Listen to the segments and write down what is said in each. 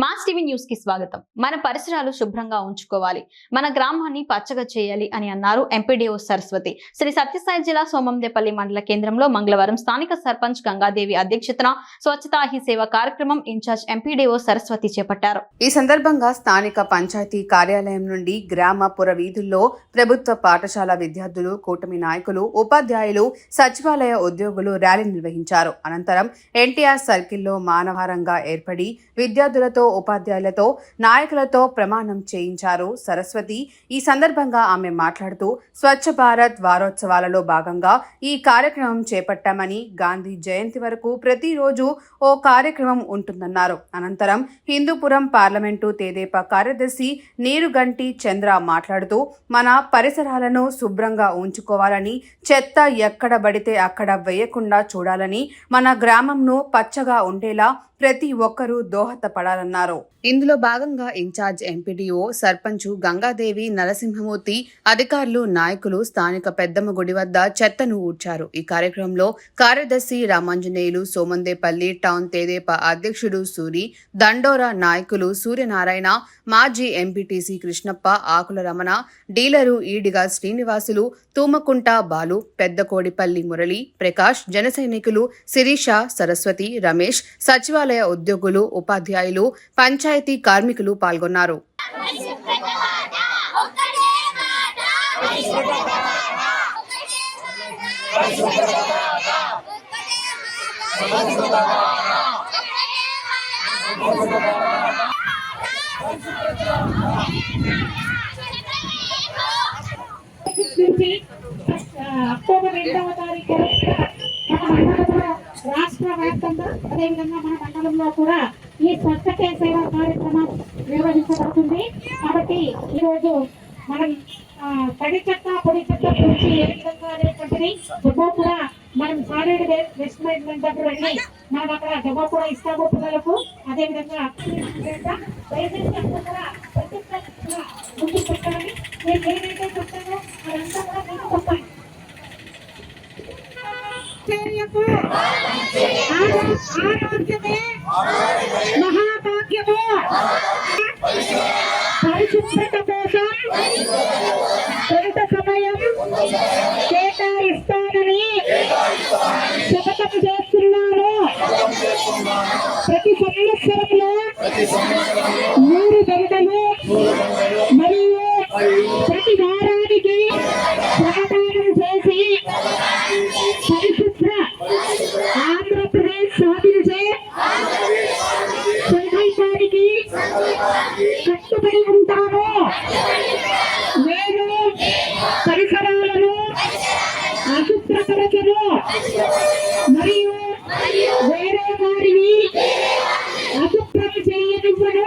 Mass TV న్యూస్కి స్వాగతం. మన పరిసరాలు శుభ్రంగా ఉంచుకోవాలి. మన గ్రామాన్ని పచ్చగా చేయాలి అని అన్నారు ఎంపీడీఓ సరస్వతి. శ్రీ సత్యసాయి జిల్లా సోమందేపల్లి మండల కేంద్రంలో మంగళవారం స్థానిక సర్పంచ్ గంగాదేవి అధ్యక్షతన స్వచ్ఛతా హీ సేవ కార్యక్రమం ఇన్ఛార్జ్ ఎంపీడీఓ సరస్వతి చేపట్టారు. ఈ సందర్భంగా స్థానిక పంచాయతీ కార్యాలయం నుండి గ్రామ పుర వీధుల్లో ప్రభుత్వ పాఠశాల విద్యార్థులు కూటమి నాయకులు ఉపాధ్యాయులు సచివాలయ ఉద్యోగులు ర్యాలీ నిర్వహించారు. అనంతరం ఎన్టీఆర్ సర్కిల్లో మానవారంగా ఏర్పడి విద్యార్థులతో ఉపాధ్యాయులతో నాయకులతో ప్రమాణం చేయించారు సరస్వతి. ఈ సందర్భంగా ఆమె మాట్లాడుతూ స్వచ్ఛ భారత్ వారోత్సవాలలో భాగంగా ఈ కార్యక్రమం చేపట్టామని గాంధీ జయంతి వరకు ప్రతిరోజు ఓ కార్యక్రమం ఉంటుందన్నారు. అనంతరం హిందూపురం పార్లమెంటు తేదేపా కార్యదర్శి నీరుగంటి చంద్ర మాట్లాడుతూ మన పరిసరాలను శుభ్రంగా ఉంచుకోవాలని చెత్త ఎక్కడ పడితే అక్కడ వేయకుండా చూడాలని మన గ్రామంను పచ్చగా ఉండేలా ప్రతి ఒక్కరూ దోహదపడాలన్నారు. ఇందులో భాగంగా in charge MPDO sarpanch Gangadevi Narasimhamurthy అధికారులు నాయకులు స్థానిక పెద్దమ్మ గుడి వద్ద చెత్తను ఊడ్చారు. ఈ కార్యక్రమంలో కార్యదర్శి రామాంజనేయులు సోమందేపల్లి టౌన్ తేదేప అధ్యక్షుడు సూరి దండోరా నాయకులు సూర్యనారాయణ మాజీ ఎంపీటీసీ కృష్ణప్ప ఆకుల రమణ డీలరు ఈడిగా శ్రీనివాసులు తూమకుంట బాలు పెద్దకోడిపల్లి మురళి ప్రకాష్ జనసైనికులు శిరీష సరస్వతి రమేష్ సచివాలయ ఉద్యోగులు ఉపాధ్యాయులు పంచాయతీ కార్మికులు పాల్గొన్నారు. నుంచి అక్టోబర్ రెండవ తారీఖు రాష్ట్ర వ్యాప్తంగా అదేవిధంగా మన మండలంలో కూడా ఈ స్వచ్ఛతే సేవ కార్యక్రమం నిర్వహించబడుతుంది. కాబట్టి ఈరోజు మనం తడి చెత్త పొడి చెత్త గురించి ఏ విధంగా అనేటువంటిది డబ్బా కూడా మనం సాలిడ్ వేస్ట్ మేనేజ్మెంట్ దగ్గర వెళ్ళి మనం అక్కడ డబ్బా కూడా ఇస్తాము పిల్లలకు. అదేవిధంగా దయచేసి అందరూ కూడా ప్రతి ఒక్కరు కూడా పెట్టాలని నేను ఏదైతే చర్యకు ఆరో- ఆరోగ్యమే మహాభాగ్యము పరిశుభ్రత కోసం కొంత సమయం కేటాయిస్తానని శపథం చేస్తున్నాను ప్రతి సంవత్సరంలో కట్టుబడి ఉంటారో నేను పరిసరాలను అశుభ్రపరచను మరియు వేరే వారిని అశుభ్రం చేయనివ్వను.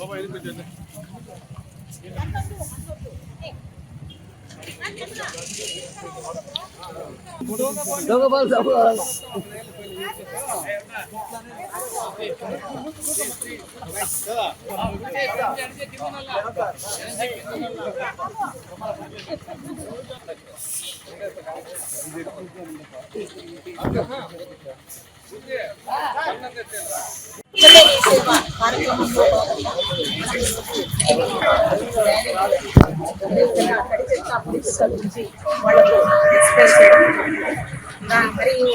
Baba elini becerdi. Dogopal dogopal. Thank you. మరియు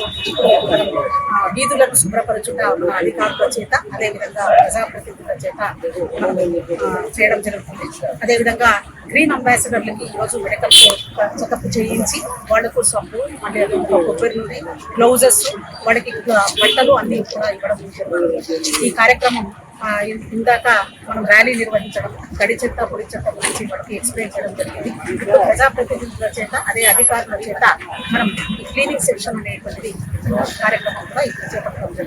వీధులను శుభ్రపరచుట అధికారుల చేత అదేవిధంగా ప్రజాప్రతినిధుల చేత చేయడం జరుగుతుంది. అదేవిధంగా గ్రీన్ అంబాసిడర్లకి ఈరోజు మెడికల్ చెకప్ చేయించి వాళ్ళకు సబ్బు మళ్ళీ కొబ్బరి నూనె గ్లౌజెస్ వాళ్ళకి బట్టలు అన్ని కూడా ఇవ్వడం జరుగుతుంది. ఈ కార్యక్రమం ఇందాక మనం ర్యాలీ నిర్వహించడం తడి చెత్త పొడి చెత్త గురించి మనకి ఎక్స్ప్లెయిన్ చేయడం జరిగింది. ఇప్పుడు ప్రజాప్రతినిధుల చేత అదే అధికారుల చేత మనం క్లీనింగ్ సెక్షన్ అనేటువంటిది కార్యక్రమం కూడా ఇక్కడ చేపట్టడం జరిగింది.